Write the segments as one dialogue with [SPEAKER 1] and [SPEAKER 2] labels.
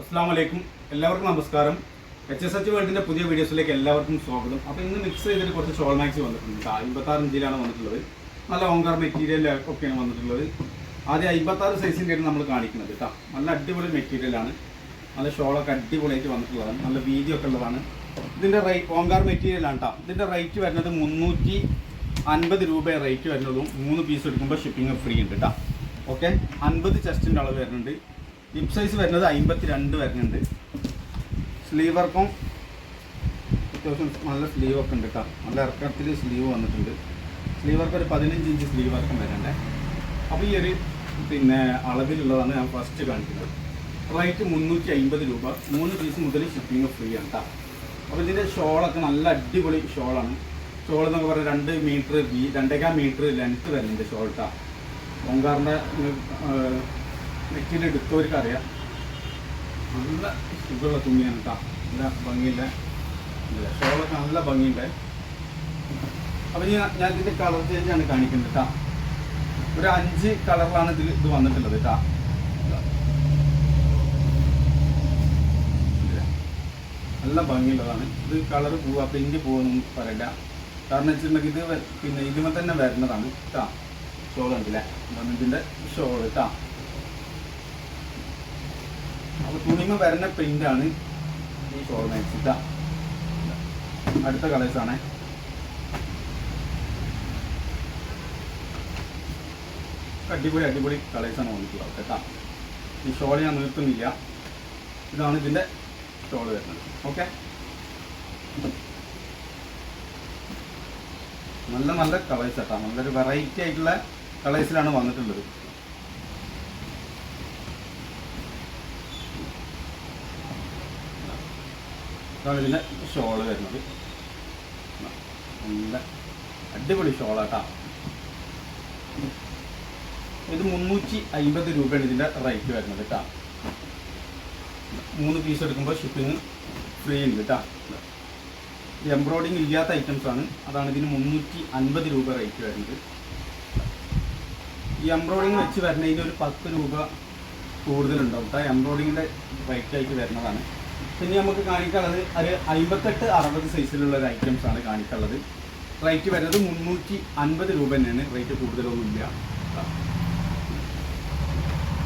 [SPEAKER 1] അസ്സാം വലൈക്കും എല്ലാവർക്കും നമസ്കാരം. എച്ച് എസ് എച്ച് വേൾഡിന്റെ പുതിയ വീഡിയോസിലേക്ക് എല്ലാവർക്കും സ്വാഗതം. അപ്പോൾ ഇന്ന് മിക്സ് ചെയ്തിട്ട് കുറച്ച് ഷോൾ മാക്സി വന്നിട്ടുണ്ട്. അമ്പത്താറ് ഇഞ്ചിലാണ് വന്നിട്ടുള്ളത്. നല്ല ഓങ്കാർ മെറ്റീരിയൽ ഒക്കെയാണ് വന്നിട്ടുള്ളത്. ആദ്യം അമ്പത്താറ് സൈസിന്റെയാണ് നമ്മൾ കാണിക്കുന്നത് കേട്ടോ. നല്ല അടിപൊളി മെറ്റീരിയലാണ് നല്ല ഷോളൊക്കെ അടിപൊളിയായിട്ട് വന്നിട്ടുള്ളതാണ്. നല്ല വീതി ഒക്കെ ഉള്ളതാണ്. ഇതിന്റെ റേറ്റ് ഓങ്കാർ മെറ്റീരിയലാണ് കേട്ടോ. ഇതിന്റെ റേറ്റ് വരുന്നത് മുന്നൂറ്റി അൻപത് രൂപ റേറ്റ് വരുന്നതും മൂന്ന് പീസ് എടുക്കുമ്പോൾ ഷിപ്പിംഗ് ഫ്രീ ഉണ്ട് കേട്ടോ. ഓക്കെ അൻപത് ചെസ്റ്റിന്റെ അളവ് വരുന്നുണ്ട്. ഹിപ്പ് സൈസ് വരുന്നത് അമ്പത്തി രണ്ട് വരുന്നുണ്ട്. സ്ലീവ് വർക്കും അത്യാവശ്യം നല്ല സ്ലീവ് ഒക്കെ ഉണ്ട് കേട്ടോ നല്ല ഇറക്കത്തിൽ സ്ലീവ് വന്നിട്ടുണ്ട്. സ്ലീവ് വർക്ക് ഒരു പതിനഞ്ച് ഇഞ്ച് സ്ലീവ് വർക്കും വരുന്നുണ്ട് അപ്പോൾ ഈ ഒരു പിന്നെ അളവിലുള്ളതാണ് ഞാൻ ഫസ്റ്റ് കാണിക്കുന്നത്. റേറ്റ് മുന്നൂറ്റി അമ്പത് രൂപ. മൂന്ന് പീസ് മുതൽ ഷിപ്പിംഗ് ഫ്രീ ആണ് കേട്ടോ അപ്പോൾ ഇതിന്റെ ഷോളൊക്കെ നല്ല അടിപൊളി ഷോളാണ്. ഷോൾ എന്നൊക്കെ പറഞ്ഞാൽ രണ്ട് മീറ്റർ വീ രണ്ടേകാൽ മീറ്റർ ലെങ്ത്ത് വരുന്നുണ്ട് ഷോൾ കേട്ടോ ഓങ്കാറിന്റെ അറിയാം നല്ല സുഖമുള്ള തുണിയാണ് കേട്ടോ നല്ല ഭംഗിയില്ല. ഷോളൊക്കെ നല്ല ഭംഗിയുണ്ട്. അപ്പം ഞാൻ ഞാൻ ഇതിന്റെ കളർ ചേഞ്ച് ആണ് കാണിക്കുന്നത് കേട്ടോ ഒരു അഞ്ച് കളറിലാണ് ഇതിൽ ഇത് വന്നിട്ടുള്ളത് കേട്ടോ നല്ല ഭംഗിയുള്ളതാണ്. ഇത് കളർ പോവുക പ്രിന്റ് പോകുന്നു പറയില്ല. കാരണം വെച്ചിട്ടുണ്ടെങ്കിൽ ഇത് പിന്നെ ഇതിമ തന്നെ വരുന്നതാണ് കേട്ടോ ഷോൾ ഉണ്ടല്ലേ ഇതിന്റെ ഷോൾ കേട്ടോ അപ്പോൾ തുണിമ വരുന്ന പ്രിന്റാണ് ഈ ഫോർമാറ്റ് ഇതാ. അടുത്ത കളേഴ്സാണ് അടിപൊളി അടിപൊളി കളേഴ്സാണ് വന്നിട്ടുള്ളത് കേട്ടോ. ഈ ഷോൾ ഞാൻ നിർത്തുന്നില്ല. ഇതാണ് ഇതിന്റെ ഷോൾ വരുന്നത്. ഓക്കെ നല്ല നല്ല കളേഴ്സ് കേട്ടോ. നല്ലൊരു വെറൈറ്റി ആയിട്ടുള്ള കളേഴ്സിലാണ് വന്നിട്ടുള്ളത്. ഇതാണ് ഇതിന്റെ ഷോൾ വരുന്നത്. നല്ല അടിപൊളി ഷോളാട്ടാ ഇത് മുന്നൂറ്റി അമ്പത് രൂപയാണ് ഇതിന്റെ റേറ്റ് വരുന്നത് കേട്ടോ മൂന്ന് പീസ് എടുക്കുമ്പോൾ ഷിപ്പിംഗ് ഫ്രീ ഉണ്ട് കേട്ടോ എംബ്രോയിഡിങ് ഇല്ലാത്ത ഐറ്റംസ് ആണ്. അതാണ് ഇതിന് മുന്നൂറ്റി അൻപത് രൂപ റേറ്റ് വരുന്നത്. ഈ എംബ്രോയിഡിങ് വെച്ച് വരുന്നതിന് ഒരു പത്ത് രൂപ കൂടുതലുണ്ടാവും കേട്ടോ എംബ്രോയിഡിങ്ങിന്റെ റേറ്റ് ആയിട്ട് വരുന്നതാണ്. പിന്നെ നമുക്ക് കാണിക്കാനുള്ളത് ഒരു അമ്പത്തെട്ട് അറുപത് സൈസിലുള്ള ഒരു ഐറ്റംസ് ആണ് കാണിക്കാനുള്ളത്. റേറ്റ് വരുന്നത് മുന്നൂറ്റി അൻപത് രൂപ തന്നെയാണ്. റേറ്റ് കൂടുതലൊന്നുമില്ല.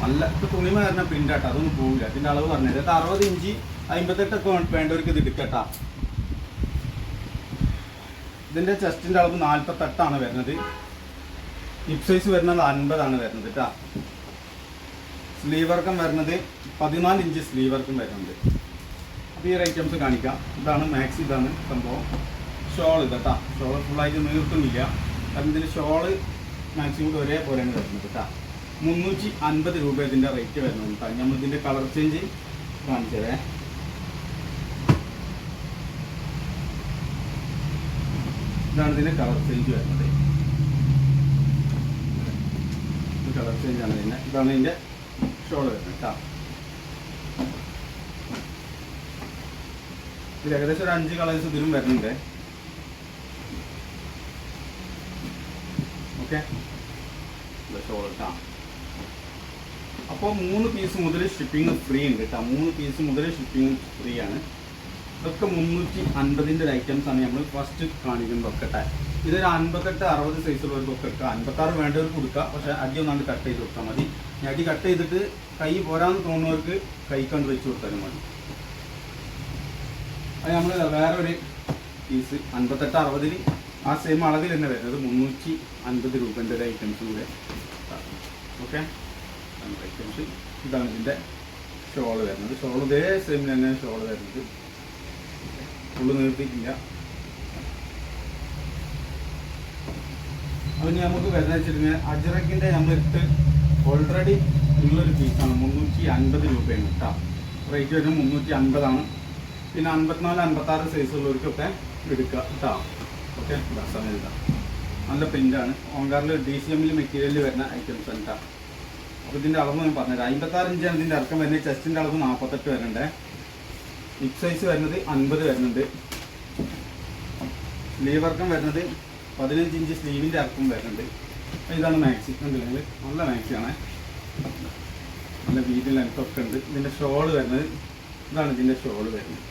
[SPEAKER 1] നല്ല തുണിമ വരുന്ന പ്രിന്റാട്ടോ അതൊന്നും പോവില്ല. അതിന്റെ അളവ് പറഞ്ഞത് അത് അറുപത് ഇഞ്ച് അമ്പത്തെട്ടൊക്കെ വേണ്ടവർക്ക് ഇത് എടുക്കട്ടാ. ഇതിന്റെ ചെസ്റ്റിന്റെ അളവ് നാൽപ്പത്തെട്ടാണ് വരുന്നത്. ഹിപ് സൈസ് വരുന്നത് അൻപതാണ് വരുന്നത് കേട്ടാ സ്ലീവർക്കം വരുന്നത് പതിനാല് ഇഞ്ച് സ്ലീവർക്കും വരുന്നുണ്ട്. ഒരു ഐറ്റംസ് കാണിക്കാം. ഇതാണ് മാക്സ് ഇതാണ് സംഭവം. ഷോൾ ഇത് കേട്ടാ ഷോൾ ഫുള്ളായിട്ട് നീർത്തുന്നില്ല. കാരണം ഇതിന് ഷോൾ മാക്സിമം കൂടി ഒരേപോലെയാണ് വരുന്നത് കേട്ടാ മുന്നൂറ്റി അൻപത് രൂപ ഇതിന്റെ റേറ്റ് വരുന്നത് കേട്ടോ നമ്മൾ കളർ ചേഞ്ച് കാണിച്ചതേ. ഇതാണ് ഇതിന്റെ കളർ ചേഞ്ച് വരുന്നത്. കളർ ചേഞ്ച് ആണ് ഇതിന്റെ ഇതാണ് ഇതിന്റെ ഷോൾ വരുന്നത് കേട്ടോ ഏകദേശം ഒരു അഞ്ച് കളേഴ്സ് ഇതിലും വരുന്നുണ്ട്. ഓക്കെ അപ്പോൾ മൂന്ന് പീസ് മുതൽ ഷിപ്പിംഗ് ഫ്രീ ഉണ്ട് കേട്ടോ മൂന്ന് പീസ് മുതൽ ഷിപ്പിംഗ് ഫ്രീ ആണ്. ഇതൊക്കെ മുന്നൂറ്റി അൻപതിന്റെ ഒരു ഐറ്റംസ് ആണ് നമ്മൾ ഫസ്റ്റ് കാണിക്കുന്നതൊക്കെ ട്ടാ. ഇതൊരു അൻപത്തെട്ട് അറുപത് സൈസുള്ളവർക്കൊക്കെ എടുക്കാം. അൻപത്താറ് വേണ്ടവർക്ക് കൊടുക്കുക പക്ഷേ അടി ഒന്നാണ്ട് കട്ട് ചെയ്ത് കൊടുത്താൽ മതി. ഞാൻ അടി കട്ട് ചെയ്തിട്ട് കൈ പോരാന്ന് തോന്നുന്നവർക്ക് കൈ കണ്ട് വെച്ച് കൊടുത്താലും മതി. അത് നമ്മൾ വേറെ ഒരു പീസ് അൻപത്തെട്ട് അറുപതിൽ ആ സെയിം അളവിൽ തന്നെ വരുന്നത് മുന്നൂറ്റി അൻപത് രൂപന്റെ ഒരു ഐറ്റംസ് കൂടെ. ഓക്കെ ഐറ്റംസ് ഇതാണ് ഇതിന്റെ ഷോൾ വരുന്നത്. ഷോൾ ഇതേ സെയിം തന്നെ ഷോൾ വരുന്നത്. ഫുള്ള് നിർത്തിക്കില്ല ഇനി നമുക്ക് വരുന്നത് വെച്ചിട്ടുണ്ടെങ്കിൽ അജറക്കിന്റെ നമ്മളിട്ട് ഓൾറെഡി ഉള്ളൊരു പീസാണ് മുന്നൂറ്റി അൻപത് രൂപയാണ് കേട്ടോ റേറ്റ് വരുന്നത് മുന്നൂറ്റി അൻപതാണ്. പിന്നെ അൻപത്തിനാല് അൻപത്താറ് സൈസുള്ളവർക്കൊക്കെ എടുക്കുക കേട്ടോ ഓക്കെ സമയം എഴുതാം നല്ല പ്രിന്റാണ് ഓങ്കാറിൽ ഡി സി എമ്മിൽ മെറ്റീരിയലിൽ വരുന്ന ഐറ്റംസ് ആണ് കേട്ടോ അപ്പോൾ ഇതിന്റെ അളവ് ഞാൻ പറഞ്ഞുതരാം. അമ്പത്താറ് ഇഞ്ചാണ് ഇതിന്റെ ഇറക്കം വരുന്നത്. ചെസ്റ്റിന്റെ അളവ് നാൽപ്പത്തെട്ട് വരുന്നുണ്ട്. ഹിപ് സൈസ് വരുന്നത് അൻപത് വരുന്നുണ്ട്. സ്ലീവ് ഇറക്കം വരുന്നത് പതിനഞ്ച് ഇഞ്ച് സ്ലീവിന്റെ ഇറക്കം വരുന്നുണ്ട്. ഇതാണ് മാക്സി കണ്ടില്ലെങ്കിൽ നല്ല മാക്സിയാണ് നല്ല വീട്ടിൽ ലെങ്ത്തൊക്കെ ഉണ്ട്. ഇതിന്റെ ഷോൾ വരുന്നത് ഇതാണ് ഇതിന്റെ ഷോൾ വരുന്നത്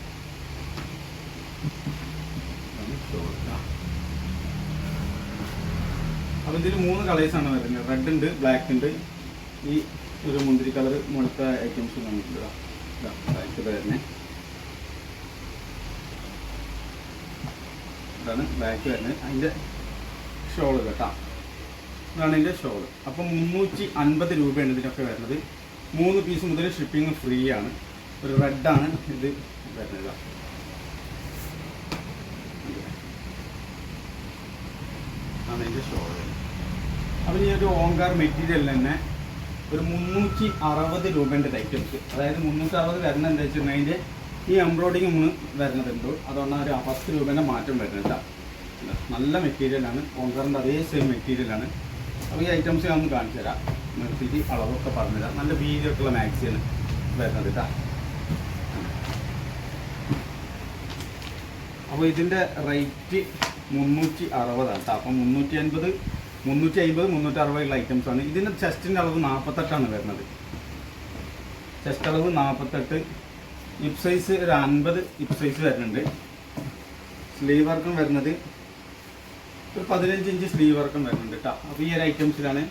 [SPEAKER 1] ഇതാണ് ഷോൾ ആ അപ്പോൾ ഇതിൽ മൂന്ന് കളേഴ്സാണ് വരുന്നത്. റെഡ് ഉണ്ട് ബ്ലാക്ക് ഉണ്ട്. ഈ ഒരു മുന്തിരി കളർ മുഴുത്ത ഐറ്റംസ് നമുക്കുണ്ട് ബ്ലാക്ക് വരുന്നത് ഇതാണ് ബ്ലാക്ക് വരുന്നത്. അതിന്റെ ഷോൾ കേട്ടോ ഇതാണ് ഇതിന്റെ ഷോൾ അപ്പം മുന്നൂറ്റി അൻപത് രൂപയാണ് ഇതിനൊക്കെ വരുന്നത്. മൂന്ന് പീസ് മുതൽ ഷിപ്പിംഗ് ഫ്രീ ആണ്. ഒരു റെഡാണ് ഇത് വരുന്നത്. ആണ് ഇതിന്റെ ഷോൾ അപ്പം ഈ ഒരു ഓങ്കാർ മെറ്റീരിയൽ തന്നെ ഒരു മുന്നൂറ്റി അറുപത് രൂപേന്റെ ഐറ്റംസ് അതായത് മുന്നൂറ്റി അറുപത് വരുന്ന എന്താ വെച്ചിട്ടുണ്ടെങ്കിൽ ഈ എംബ്രോയിഡിങ് ഒന്ന് വരുന്നതുണ്ട്. അതുകൊണ്ട് ഒരു പത്ത് രൂപേന്റെ മാറ്റം വരുന്നില്ല നല്ല മെറ്റീരിയലാണ് ഓങ്കാറിന്റെ അതേ സെയിം മെറ്റീരിയലാണ് അപ്പോൾ ഈ ഐറ്റംസ് ഞാൻ ഒന്ന് കാണിച്ചു തരാം. നിർത്തിയിട്ട് അളവൊക്കെ പറഞ്ഞുതരാം നല്ല വീതിയൊക്കെയുള്ള മാക്സിയാണ് വരുന്നത് കേട്ടോ അപ്പോൾ ഇതിന്റെ റേറ്റ് മുന്നൂറ്റി അറുപതാണ് കേട്ടോ അപ്പം മുന്നൂറ്റി അൻപത് മുന്നൂറ്റി അമ്പത് മുന്നൂറ്റി അറുപതുള്ള ആണ്. ഇതിന്റെ ചെസ്റ്റിന്റെ അളവ് നാൽപ്പത്തെട്ടാണ് വരുന്നത്. ചെസ്റ്റ് അളവ് നാൽപ്പത്തെട്ട് ഇപ് സൈസ് ഒരു അൻപത് ഇപ് സൈസ് വരുന്നുണ്ട്. സ്ലീവ് വർക്കും വരുന്നത് ഒരു പതിനഞ്ച് ഇഞ്ച് സ്ലീവ് വർക്കും വരുന്നുണ്ട് കേട്ടോ അപ്പോൾ ഈ ഒരു ഐറ്റംസിലാണ്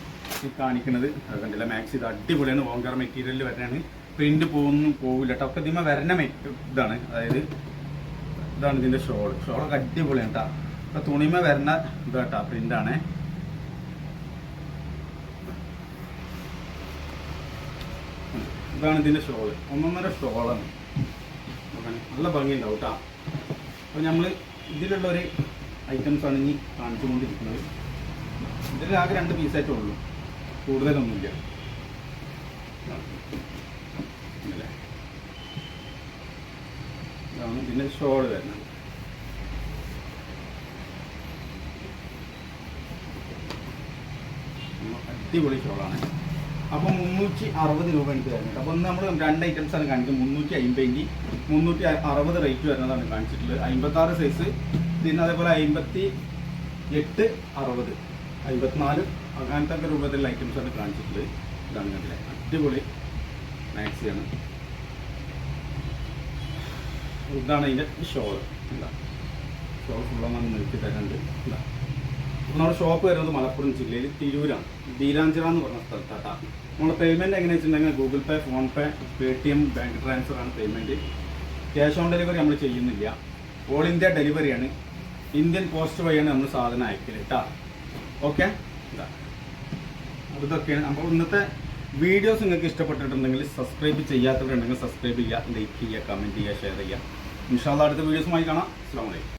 [SPEAKER 1] കാണിക്കുന്നത്. കണ്ടില്ല മാക്സ് ഇത് അടിപൊളിയാണ്. ഓങ്കർ മെറ്റീരിയലിൽ വരുന്നതാണ്. പ്രിന്റ് പോകുന്നു പോകില്ല കേട്ടോ ഒക്കെ ഇതിമ വരുന്ന ഇതാണ്. അതായത് ഇതാണ് ഇതിന്റെ ഷോൾ ഷോളൊക്കെ അടിപൊളിയാണ് കേട്ടോ അപ്പോൾ തുണിമ വരുന്ന ഇതാട്ടോ പ്രിന്റാണ് ഇതാണ് ഇതിന്റെ ഷോൾ ഒന്നൊന്നര ഷോളാണ്. നല്ല ഭംഗിയുണ്ടാവും കേട്ടോ അപ്പോൾ നമ്മൾ ഇതിലുള്ള ഒരു ഐറ്റംസാണ് ആണ് കാണിച്ചു കൊണ്ടിരിക്കുന്നത് ഇതിൽ ആകെ രണ്ട് പീസായിട്ടേ ഉള്ളൂ കൂടുതലൊന്നുമില്ല. ഇതാണ് ഇതിന്റെ ഷോൾ വരുന്നത്. അടിപൊളി ഷോളാണ്. അപ്പോൾ മുന്നൂറ്റി അറുപത് രൂപ എനിക്ക് വരുന്നുണ്ട് അപ്പോൾ നമ്മൾ രണ്ട് ഐറ്റംസ് ആണ് കാണിക്കുന്നത്. മുന്നൂറ്റി അമ്പതിന്റെ മുന്നൂറ്റി അറുപത് റേറ്റ് വരുന്നതാണ് കാണിച്ചിട്ടുള്ളത്. അമ്പത്താറ് സൈസ് പിന്നെ അതേപോലെ അമ്പത്തി എട്ട് അറുപത്. അമ്പത്തിനാല് അങ്ങനത്തെ ഒക്കെ രൂപത്തിലുള്ള ഐറ്റംസ് ആണ് കാണിച്ചിട്ടുള്ളത്. ഇതാണ് കണ്ടില്ലേ? അടിപൊളി മാക്സിയാണ് ഇതാണ് അതിന്റെ ഷോൾ എന്താ ഷോൾ ഫുള്ളൊന്നും നിർത്തി തരുന്നുണ്ട്. എന്താ നമ്മുടെ ഷോപ്പ് വരുന്നത് മലപ്പുറം ജില്ലയിൽ തിരൂരാണ്. ബീരാഞ്ചിറ എന്ന് പറഞ്ഞ സ്ഥലത്താട്ടാണ് നമ്മുടെ പേയ്മെന്റ് എങ്ങനെ വെച്ചിട്ടുണ്ടെങ്കിൽ Google Pay PhonePe Paytm bank transfer ആണ് പേയ്മെന്റ് ക്യാഷ് ഓൺ ഡെലിവറി നമ്മൾ ചെയ്യുന്നില്ല. ഓൾ ഇന്ത്യ ഡെലിവറിയാണ് ഇന്ത്യൻ പോസ്റ്റ് വഴിയാണ് നമ്മൾ സാധനം അയക്കൽ കേട്ടാ ഓക്കെ ഇതൊക്കെയാണ്. അപ്പോൾ ഇന്നത്തെ വീഡിയോസ് നിങ്ങൾക്ക് ഇഷ്ടപ്പെട്ടിട്ടുണ്ടെങ്കിൽ സബ്സ്ക്രൈബ് ചെയ്യാത്തവരുണ്ടെങ്കിൽ സബ്സ്ക്രൈബ് ചെയ്യുക ലൈക്ക് ചെയ്യുക കമന്റ് ചെയ്യുക ഷെയർ ചെയ്യുക. ഇൻഷാല്ല അടുത്ത വീഡിയോസുമായി കാണാം. അസ്സാം വലൈക്കും